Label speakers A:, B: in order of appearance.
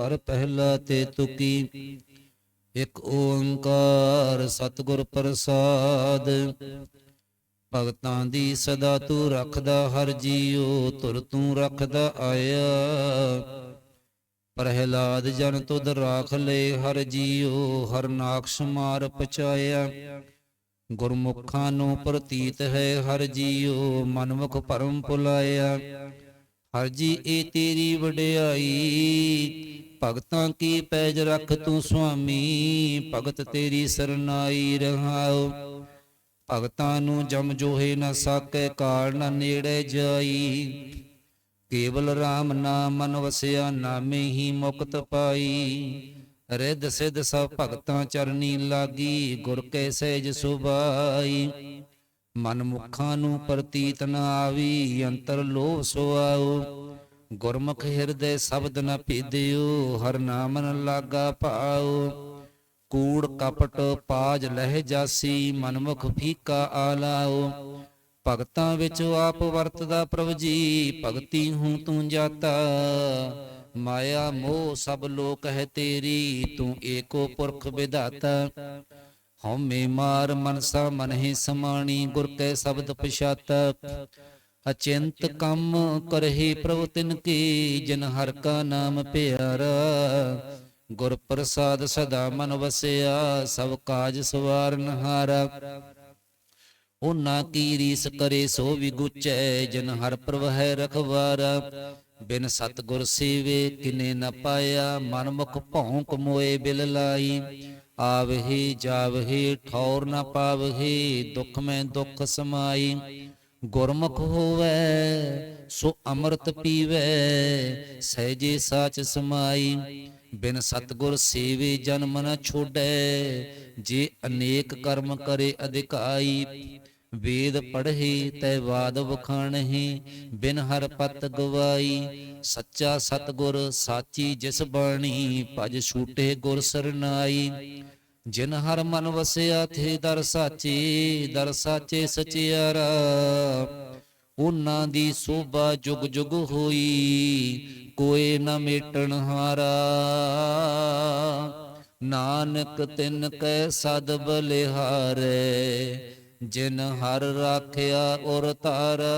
A: ਘਰ ਪਹਿਲਾ ਤੇ ਤੁਕੀ। ਇਕ ਓੰਕਾਰ ਸਤਿਗੁਰ ਪ੍ਰਸਾਦ। ਭਗਤਾਂ ਦੀ ਸਦਾ ਤੂੰ ਰੱਖਦਾ, ਹਰ ਜੀਉ ਤੁਰ ਤੂੰ ਰੱਖਦਾ ਆਇਆ। ਪ੍ਰਹਿਲਾਦ ਜਨ ਤੁਧ ਰਾਖ ਲੈ, ਹਰ ਜੀਉ ਹਰ ਨਾਖਸ਼ ਮਾਰ ਪਚਾਇਆ ਗੁਰਮੁਖਾਂ ਨੂੰ ਪ੍ਰਤੀਤ ਹੈ, ਹਰ ਜੀਉ ਮਨਮੁਖ ਪਰਮ ਭੁਲਾਇਆ। ਹਰ ਜੀ ਇਹ ਤੇਰੀ ਵਡਿਆਈ। ਭਗਤਾਂ ਕੀ ਪੈਜ ਰੱਖ ਤੂੰ ਸੁਆਮੀ? ਭਗਤ ਤੇਰੀ ਸਰਨਾਈ ਰਹਾਉ। ਭਗਤਾਂ ਨੂੰ ਜਮ ਜੋਹੇ ਨਾ ਸਾਕੇ, ਕਾਲ ਨ ਨੇੜੇ ਜਾਈ। ਕੇਵਲ RAM ਨਾਮ ਮਨ ਵਸਿਆ ਨਾਮੇ ਹੀ ਮੁਕਤ ਪਾਈ। ਰਿੱਧ ਸਿੱਧ ਸਭ ਭਗਤਾਂ ਚਰਨੀ ਲਾਗੀ, ਗੁਰ ਕੈ ਸਹਿਜ ਸੁਭਾਈ। ਮਨਮੁਖਾਂ ਨੂੰ ਪ੍ਰਤੀਤ ਨ ਆਵੀ, ਅੰਤਰ ਲੋਭ ਸੁਆਉ। ਗੁਰਮੁਖ ਹਿਰਦੇ ਸ਼ਬਦ ਨ ਪੀਦਿਓ ਹਰ ਨਾਮ ਨ ਲਾਗਾ ਭਾਉ ਕੂੜ ਕਪਟ ਪਾਜ ਲਹਿ ਜਾਸੀ, ਮਨਮੁਖ ਫੀਕਾ ਆਲਾਓ ਭਗਤਾਂ ਵਿੱਚ ਆਪ ਵਰਤਦਾ ਪ੍ਰਭ ਜੀ, ਭਗਤੀ ਹੂੰ ਤੂੰ ਜਾਤਾ। ਮਾਇਆ ਮੋਹ ਸਭ ਲੋਕ ਹੈ ਤੇਰੀ, ਤੂੰ ਏਕੋ ਪੁਰਖ ਵਿਧਾਤਾ। ਹਉਮੈ ਮਾਰ ਮਨਸਾ ਮਨ ਸਮਾਣੀ ਗੁਰ ਕੈ ਸ਼ਬਦ ਪਛਾਤਾ। ਅਚਿੰਤ ਕੰਮ ਕਰਹਿ ਪ੍ਰਭ ਤਿਨ ਕੀ, ਜਿਨ ਹਰ ਕਾ ਨਾਮ ਪਿਆਰਾ। ਗੁਰ ਪ੍ਰਸਾਦ ਸਦਾ ਮਨ ਵਸਿਆ, ਸਭ ਕਾਜ ਸਵਾਰਨ ਹਾਰਾ ਉਹਨਾਂ ਕੀ ਰੀਸ ਕਰੇ ਸੋ ਵੀ ਗੁਚੈ, ਜਿਨ ਹਰ ਪ੍ਰਵਹਿ ਰਖਵਾਰਾ। ਬਿਨ ਸਤਗੁਰ ਸੇਵੇ ਕਿਨੇ ਨ ਪਾਇਆ, ਮਨ ਮੁਖ ਭੌਂਕ ਮੋਏ ਬਿਲ ਲਾਈ ਆਵਹੀ ਜਾਵਹੀ, ਠੌਰ ਨ ਪਾਵਹੀ, ਦੁਖ ਮੈਂ ਦੁਖ ਸਮਾਈ ਗੁਰਮੁਖ ਹੋਵੇ, ਸੋ ਅੰਮ੍ਰਿਤ ਪੀਵੇ, ਸਹਿਜੇ ਸਾਚ ਸਮਾਈ ਬਿਨ ਸਤਗੁਰ ਸੇਵੇ ਜਨਮ ਨ ਛੋੜੈ, ਜੇ ਅਨੇਕ ਕਰਮ ਕਰੇ ਅਧਿਕਾਈ ਵੇਦ ਪੜ੍ਹੇ ਤੈ ਬਾਦ ਵਖਾਣਹਿ, ਬਿਨ ਹਰ ਪਤ ਗਵਾਈ। ਸੱਚਾ ਸਤਗੁਰ ਸਾਚੀ ਜਿਸ ਬਾਣੀ, ਭਜ ਛੂਟੇ ਗੁਰ ਸਰਨਾਈ। ਜਿਨ ਹਰ ਮਨ ਵਸਿਆ, ਥੇ ਦਰ ਸਾਚੇ ਦਰ ਸਾਚੇ ਸਚਿਆਰਾ। ਉਹਨਾਂ ਦੀ ਸੋਭਾ ਜੁਗ ਜੁਗ ਹੋਈ ਕੋਏ ਨ ਮੇਟਣ ਹਾਰਾ। ਨਾਨਕ ਤਿਨ ਕੈ ਸਦ ਬਲਿਹਾਰੇ ਜਿਨ ਹਰ ਰਾਖਿਆ ਉਰ ਤਾਰਾ